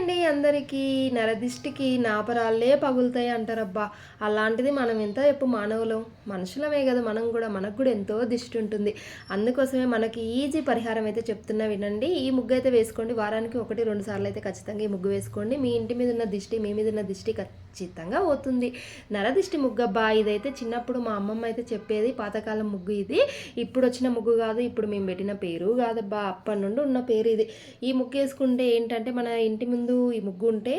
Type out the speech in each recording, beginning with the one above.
అండి అందరికీ. నరదిష్టికి నాపరాళ్ళే పగులుతాయి అంటారబ్బా. అలాంటిది మనం ఎంత చెప్పు మానవులం. మనుషులమే కదా మనం కూడా. మనకు కూడా ఎంతో దిష్టి ఉంటుంది. అందుకోసమే మనకి ఈజీ పరిహారం అయితే చెప్తున్నా వినండి. ఈ ముగ్గు అయితే వేసుకోండి. వారానికి ఒకటి రెండు సార్లు అయితే ఖచ్చితంగా ఈ ముగ్గు వేసుకోండి. మీ ఇంటి మీద ఉన్న దిష్టి మీ మీద ఉన్న దిష్టి ఖచ్చితంగా పోతుంది. నరదిష్టి ముగ్గబ్బా ఇదైతే చిన్నప్పుడు మా అమ్మమ్మ అయితే చెప్పేది పాతకాలం ముగ్గు ఇది ఇప్పుడు వచ్చిన ముగ్గు కాదు ఇప్పుడు మేము పెట్టిన పేరు కాదబ్బా అప్పటి నుండి ఉన్న పేరు ఇది. ఈ ముగ్గు వేసుకుంటే ఏంటంటే మన ఇంటి ముందు ఈ ముగ్గు ఉంటే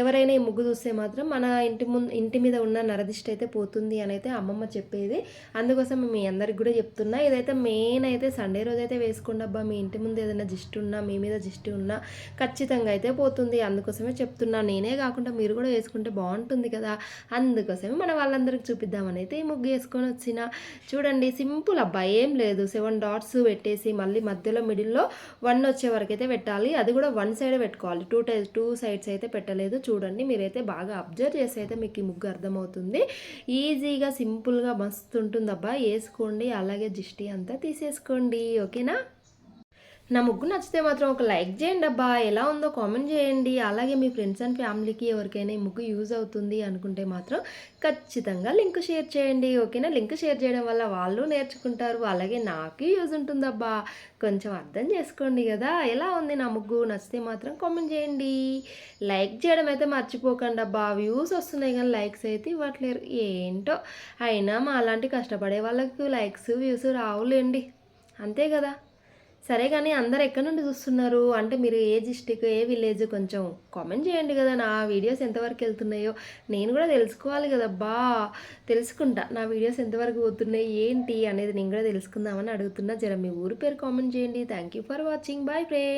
ఎవరైనా ఈ ముగ్గు చూస్తే మాత్రం మన ఇంటి ముందు ఇంటి మీద ఉన్న నరదిష్టి అయితే పోతుంది అని అయితే అమ్మమ్మ చెప్పేది. అందుకోసం మీ అందరికి కూడా చెప్తున్నా ఇదైతే మెయిన్ అయితే సండే రోజు అయితే వేసుకోండి అబ్బా మీ ఇంటి ముందు ఏదైనా జిస్ట్ ఉన్నా మీ మీద జిస్ట్ ఉన్నా ఖచ్చితంగా అయితే పోతుంది. అందుకోసమే చెప్తున్నా నేనే కాకుండా మీరు కూడా వేసుకుంటే బాగుంటుంది. కదా. అందుకోసమే మన వాళ్ళందరికి చూపిద్దామని అయితే ఈ ముగ్గు వేసుకొని వచ్చిన. చూడండి సింపుల్ అబ్బా ఏం లేదు. సెవెన్ డాట్స్ పెట్టేసి మళ్ళీ మధ్యలో మిడిల్లో వన్ వచ్చే వరకు అయితే పెట్టాలి. అది కూడా వన్ సైడ్ పెట్టుకోవాలి. టూ టై టూ సైడ్స్ అయితే పెట్టలేదు. చూడండి మీరైతే బాగా అబ్జర్వ్ చేసి అయితే మీకు ఈ ముగ్గు అర్థమవుతుంది. ఈజీగా సింపుల్గా మస్తు ఉంటుంది అబ్బా వేసుకోండి అలాగే జిష్టి అంతా తీసేసుకోండి. ఓకేనా? నా ముగ్గు నచ్చితే మాత్రం ఒక లైక్ చేయండి అబ్బా. ఎలా ఉందో కామెంట్ చేయండి. అలాగే మీ ఫ్రెండ్స్ అండ్ ఫ్యామిలీకి ఎవరికైనా ఈ ముగ్గు యూజ్ అవుతుంది అనుకుంటే మాత్రం ఖచ్చితంగా లింక్ షేర్ చేయండి. ఓకేనా? లింక్ షేర్ చేయడం వల్ల వాళ్ళు నేర్చుకుంటారు. అలాగే నాకు యూజ్ ఉంటుందబ్బా కొంచెం అర్థం చేసుకోండి కదా. ఎలా ఉంది నా ముగ్గు? నచ్చితే మాత్రం కామెంట్ చేయండి. లైక్ చేయడం అయితే మర్చిపోకండి అబ్బా. వ్యూస్ వస్తున్నాయి కానీ లైక్స్ అయితే ఇవ్వట్లేరు. ఏంటో? అయినా మా అలాంటి కష్టపడే వాళ్ళకి లైక్స్ వ్యూస్ రావులేండి. అంతే కదా? సరే కానీ అందరు ఎక్కడి నుండి చూస్తున్నారు? అంటే మీరు ఏ డిస్టిక్ ఏ విలేజ్ కొంచెం కామెంట్ చేయండి కదా. నా వీడియోస్ ఎంతవరకు వెళ్తున్నాయో. నేను కూడా తెలుసుకోవాలి కదా బా తెలుసుకుంటా నా వీడియోస్ ఎంతవరకు పోతున్నాయి ఏంటి అనేది నేను కూడా తెలుసుకుందామని అడుగుతున్నా. జర మీ ఊరి పేరు కామెంట్ చేయండి. Thank you for watching bye friend